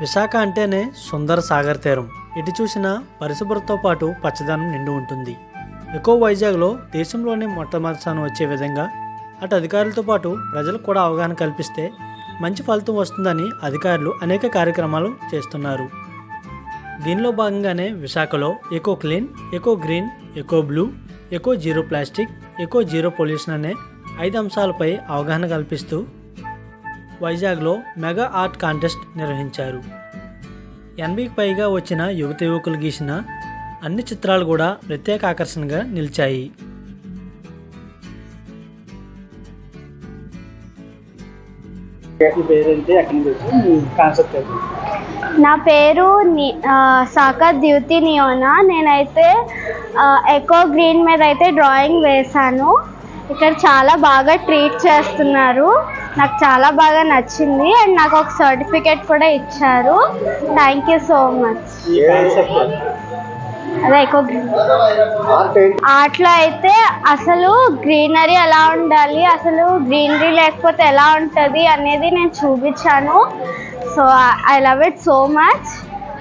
విశాఖ అంటేనే సుందర సాగర్ తీరం. ఎటు చూసినా పరిశుభ్రతతో పాటు పచ్చదనం నిండి ఉంటుంది. ఎకో వైజాగ్లో దేశంలోనే మొట్టమొదటిసారి వచ్చే విధంగా అటు అధికారులతో పాటు ప్రజలకు కూడా అవగాహన కల్పిస్తే మంచి ఫలితం వస్తుందని అధికారులు అనేక కార్యక్రమాలు చేస్తున్నారు. దీనిలో భాగంగానే విశాఖలో eco clean eco green eco blue eco zero plastic eco zero pollution అనే ఐదు అంశాలపై అవగాహన కల్పిస్తూ వైజాగ్లో మెగా ఆర్ట్ కాంటెస్ట్ నిర్వహించారు. ఎనభైకి పైగా వచ్చిన యువత యువకులు గీసిన అన్ని చిత్రాలు కూడా ప్రత్యేక ఆకర్షణగా నిలిచాయి. నా పేరు సాకత్ ద్యుతి నియోనా. నేనైతే ఎకో గ్రీన్ మీద అయితే డ్రాయింగ్ వేశాను. ఇక్కడ చాలా బాగా ట్రీట్ చేస్తున్నారు. నాకు చాలా బాగా నచ్చింది. అండ్ నాకు ఒక సర్టిఫికేట్ కూడా ఇచ్చారు. థ్యాంక్ యూ సో మచ్ అదే ఆటలో ఆర్ట్లో అయితే అసలు గ్రీనరీ ఎలా ఉండాలి? అసలు గ్రీనరీ లేకపోతే ఎలా ఉంటుంది అనేది నేను చూపించాను. So I love it so much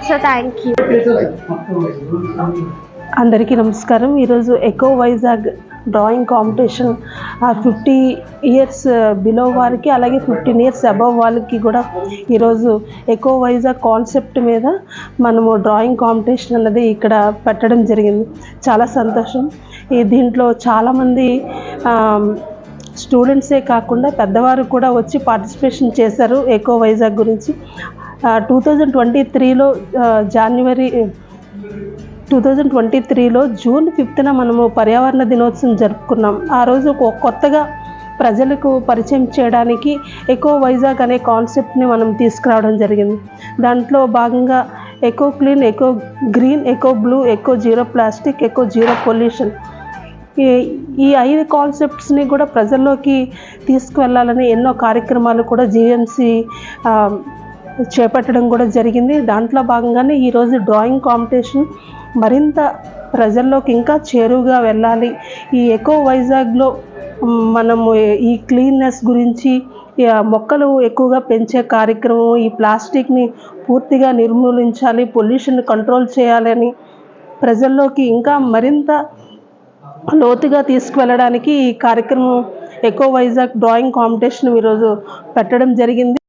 so thank you అందరికీ నమస్కారం. ఈరోజు eco Vizag drawing competition fifty years below వారికి అలాగే ఫిఫ్టీన్ ఇయర్స్ అబవ్ వాళ్ళకి కూడా ఈరోజు ఎకో వైజాగ్ కాన్సెప్ట్ మీద మనము డ్రాయింగ్ కాంపిటీషన్ అన్నది ఇక్కడ పెట్టడం జరిగింది. చాలా సంతోషం. ఈ దీంట్లో చాలామంది స్టూడెంట్సే కాకుండా పెద్దవారు కూడా వచ్చి పార్టిసిపేషన్ చేశారు ఎకో వైజాగ్ గురించి. టూ థౌజండ్ ట్వంటీ త్రీలో జనవరి టూ థౌజండ్ ట్వంటీ త్రీలో జూన్ ఫిఫ్త్న మనము పర్యావరణ దినోత్సవం జరుపుకున్నాం. ఆ రోజు కొత్తగా ప్రజలకు పరిచయం చేయడానికి ఎకో వైజాగ్ అనే కాన్సెప్ట్ని మనం తీసుకురావడం జరిగింది. దాంట్లో భాగంగా eco clean eco green eco blue eco zero plastic eco zero pollution ఈ ఈ ఐదు కాన్సెప్ట్స్ని కూడా ప్రజల్లోకి తీసుకువెళ్ళాలని ఎన్నో కార్యక్రమాలు కూడా జీఎంసీ చేపట్టడం కూడా జరిగింది. దాంట్లో భాగంగానే ఈరోజు డ్రాయింగ్ కాంపిటీషన్ మరింత ప్రజల్లోకి ఇంకా చేరువుగా వెళ్ళాలి. ఈ ఎకో వైజాగ్లో మనము ఈ క్లీన్నెస్ గురించి మొక్కలు ఎక్కువగా పెంచే కార్యక్రమం ఈ ప్లాస్టిక్ని పూర్తిగా నిర్మూలించాలి పొల్యూషన్ కంట్రోల్ చేయాలని ప్రజల్లోకి ఇంకా మరింత లోతుగా తీసుకువెళ్ళడానికి ఈ కార్యక్రమం ఎకో వైజాగ్ డ్రాయింగ్ కాంపిటీషన్ ఈరోజు పెట్టడం జరిగింది.